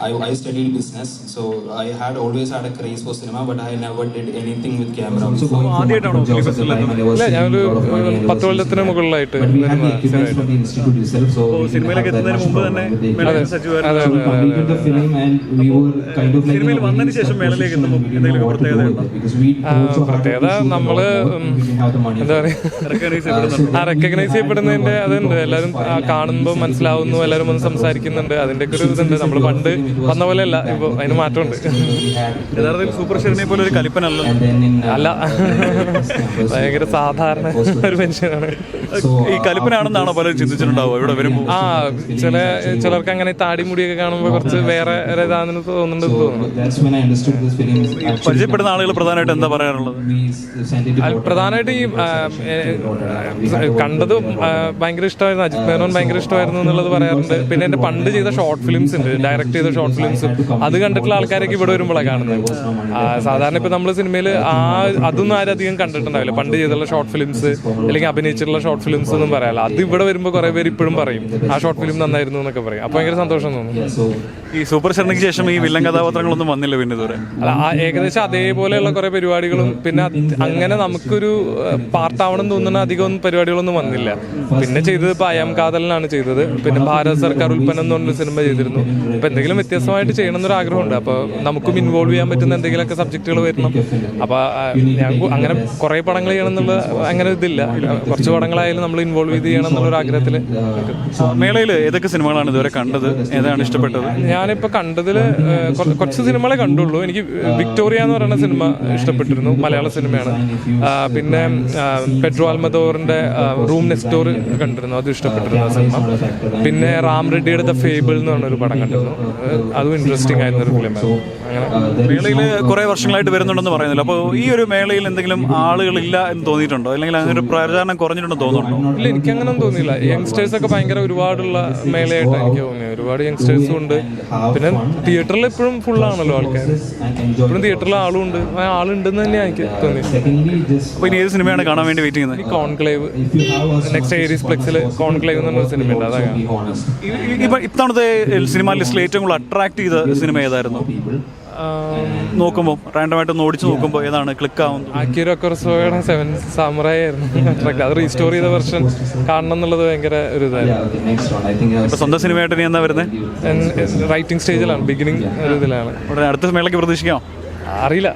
I, I studied business, so I had always had a craze for cinema, but I never did anything with camera. So before. going for ആദ്യമായിട്ടാണോ job as a the time I was ഇല്ല seeing ഞാനൊരു a lot of money and I പത്ത് കൊല്ലത്തിന് മുകളിലായിട്ട് But we had the equipment from the institute itself, so oh we didn't സിനിമയിലേക്ക് have that എത്തുന്നതിന് much മുമ്പ് problem തന്നെ with the മേളയിൽ അതെ. സജീവമായിരുന്നു അതെ, So we completed the film and we were kind of like in a സിനിമയിൽ വന്നതിന് very ശേഷം stuck മേളയിലേക്ക് position എത്തുമ്പോൾ and we didn't know എന്തെങ്കിലും what to do പ്രത്യേകത with it because we ആ, also had to പ്രത്യേകത shoot a lot നമ്മൾ more and we didn't have the money എന്താ for it. പറയുക റെക്കഗ്നൈസ് ആ റെക്കഗ്നൈസ് ചെയ്യപ്പെടുന്നതിന്റെ അതുണ്ട് എല്ലാവരും ആ, കാണുമ്പോൾ മനസ്സിലാവുന്നു എല്ലാവരും ഒന്ന് സംസാരിക്കുന്നുണ്ട് അതിന്റെ ഒക്കെ ഒരു ഇതുണ്ട് നമ്മൾ പണ്ട് വന്ന പോലെ അല്ല ഇപ്പൊ അതിന് മാറ്റമുണ്ട്. യഥാർത്ഥത്തിൽ സൂപ്പർ ഷെറിനെ പോലെ ഒരു കലിപ്പനല്ല uh, അല്ല. ഭയങ്കര സാധാരണ ഒരു മനുഷ്യനാണ്. ഈ കലിപ്പനാണെന്നാണോ പലരും ചിന്തിച്ചിട്ടുണ്ടാവും ഇവിടെ വരുമ്പോൾ ആ ചില ചിലർക്ക് അങ്ങനെ താടി മുടിയൊക്കെ കാണുമ്പോൾ കുറച്ച് വേറെ ഇതാണെന്ന് തോന്നുന്നുണ്ട് തോന്നുന്നു. പരിചയപ്പെടുന്ന ആളുകൾ പ്രധാനമായിട്ട് എന്താ അല്ല, പ്രധാനമായിട്ട് ഈ കണ്ടത് ഭയങ്കര ഇഷ്ടമായിരുന്നു അജിത് മേനോൻ ഭയങ്കര ഇഷ്ടമായിരുന്നു എന്നുള്ളത് പറയാറുണ്ട്. പിന്നെ എന്റെ പണ്ട് ചെയ്ത ഷോർട്ട് ഫിലിംസ് ഉണ്ട് ഡയറക്ട് ചെയ്ത ഷോർട്ട് ഫിലിംസ് അത് കണ്ടിട്ടുള്ള ആൾക്കാരൊക്കെ ഇവിടെ വരുമ്പോഴാണ് കാണുന്നത്. സാധാരണ ഇപ്പൊ നമ്മൾ സിനിമയിൽ ആ അതൊന്നും ആരും അധികം കണ്ടിട്ടുണ്ടാവില്ല. പണ്ട് ചെയ്തുള്ള ഷോർട്ട് ഫിലിംസ് അല്ലെങ്കിൽ അഭിനയിച്ചിട്ടുള്ള ഷോർട്ട് ഫിലിംസ് ഒന്നും പറയാല്ല അത് ഇവിടെ വരുമ്പോൾ കുറെ പേര് ഇപ്പോഴും പറയും. ആ ഷോർട്ട് ഫിലിം നന്നായിരുന്നു എന്നൊക്കെ പറയും. അപ്പൊ ഭയങ്കര സന്തോഷം തോന്നുന്നു ഈ സൂപ്പർ സ്റ്റാറിന് ശേഷം ഈ വില്ലൻ കഥാപാത്രങ്ങളൊന്നും വന്നില്ല പിന്നെ ഇതുവരെ. അല്ല ആ ഏകദേശം അതേപോലെയുള്ള കുറെ പരിപാടികളും പിന്നെ അങ്ങനെ നമുക്കൊരു പാർട്ടാവണം തോന്നുന്ന അധികം ഒന്നും പരിപാടികളൊന്നും വന്നില്ല. പിന്നെ ചെയ്തത് ഇപ്പൊ അയം കാതലിനാണ് ചെയ്തത്. പിന്നെ ഭാരത് സർക്കാർ ഉൽപ്പന്നം എന്ന് പറഞ്ഞൊരു സിനിമ ചെയ്തിരുന്നു. ഇപ്പൊ എന്തെങ്കിലും വ്യത്യസ്തമായിട്ട് ചെയ്യണം എന്നൊരു ആഗ്രഹമുണ്ട്. അപ്പോൾ നമുക്കും ഇൻവോൾവ് ചെയ്യാൻ പറ്റുന്ന എന്തെങ്കിലുമൊക്കെ സബ്ജക്റ്റുകൾ വരണം അപ്പോൾ ഞാൻ അങ്ങനെ കുറേ പടങ്ങൾ ചെയ്യണം എന്നുള്ള അങ്ങനെ ഇതില്ല. കുറച്ച് പടങ്ങളായാലും നമ്മൾ ഇൻവോൾവ് ചെയ്ത് ചെയ്യണം എന്നുള്ള ഒരു ആഗ്രഹത്തിൽ മേളയിൽ ഏതൊക്കെ സിനിമകളാണ് ഇതുവരെ കണ്ടത്? ഏതാണ് ഇഷ്ടപ്പെട്ടത്? ഞാനിപ്പോൾ കണ്ടതിൽ കുറച്ച് സിനിമകളെ കണ്ടുള്ളൂ. എനിക്ക് വിക്ടോറിയ എന്ന് പറയുന്ന സിനിമ ഇഷ്ടപ്പെട്ടിരുന്നു. മലയാള സിനിമയാണ്. പിന്നെ പെട്രോ അൽമദോറിന്റെ റൂം നെക്സ്റ്റോർ കണ്ടിരുന്നു. അത് ഇഷ്ടപ്പെട്ടിരുന്നു ആ സിനിമ. പിന്നെ റാം റെഡ്ഡിയുടെ ദ ഫേബിൾ എന്ന് പറഞ്ഞൊരു പടം കണ്ടിരുന്നു. അതും ഇൻട്രസ്റ്റിംഗ് ആയിരുന്ന ഒരു അങ്ങനെ uh, മേളയിൽ കുറെ വർഷങ്ങളായിട്ട് വരുന്നുണ്ടെന്ന് പറയുന്നില്ല. അപ്പോൾ ഈ ഒരു മേളയിൽ എന്തെങ്കിലും ആളുകളില്ല എന്ന് തോന്നിയിട്ടുണ്ടോ? അല്ലെങ്കിൽ അങ്ങനെ ഒരു പ്രചാരണം കുറഞ്ഞിട്ടുണ്ടെന്ന് തോന്നുന്നുണ്ടോ? ഇല്ല എനിക്ക് അങ്ങനെ തോന്നിയില്ല യങ്സ്റ്റേഴ്സ് ഒക്കെ ഭയങ്കര ഒരുപാടുള്ള മേളയായിട്ട് എനിക്ക് തോന്നിയത്. ഒരുപാട് യങ്സ്റ്റേഴ്സും ഉണ്ട്. പിന്നെ തിയേറ്ററിൽ എപ്പോഴും ഫുൾ ആണല്ലോ ആൾക്കാർ എപ്പോഴും തിയേറ്ററിൽ ആളും ഉണ്ട് ആളുണ്ടെന്ന് തന്നെയാണ് എനിക്ക് തോന്നിയത്. അപ്പോൾ ഇനി ഏത് സിനിമയാണ് കാണാൻ വേണ്ടി വെയിറ്റ് ചെയ്യുന്നത്? കോൺക്ലേവ്. നെക്സ്റ്റ് ഏരീസ് പ്ലെക്സിൽ കോൺക്ലേവ് എന്ന് പറഞ്ഞ സിനിമ ഉണ്ട് അതാണ് ഇത്തവണത്തെ സിനിമ ലിസ്റ്റിൽ ഏറ്റവും കൂടുതൽ അട്രാക്ട് ചെയ്ത സിനിമ ഏതായിരുന്നു? നോക്കുമ്പോൾ റാൻഡമായിട്ട് ഒന്ന് ഓടിച്ച് നോക്കുമ്പോൾ ഏതാണ് ക്ലിക്ക് ആവുന്നത്? കൊറസോയുടെ സെവൻ സാമുറായി ആയിരുന്നു. attract. അത് റീസ്റ്റോർ ചെയ്ത വെർഷൻ കാണണം എന്നുള്ളത് ഭയങ്കര ഒരു ഇതായിരുന്നു. ഇപ്പൊ സ്വന്തം സിനിമയായിട്ട് ഇനി എന്താ വരുന്നത് റൈറ്റിംഗ് സ്റ്റേജിലാണ് ബിഗിനിങ് ഒരു ഇതിലാണ്. ഉടനെ അടുത്ത മേളയ്ക്ക് പ്രതീക്ഷിക്കാം അറിയില്ല.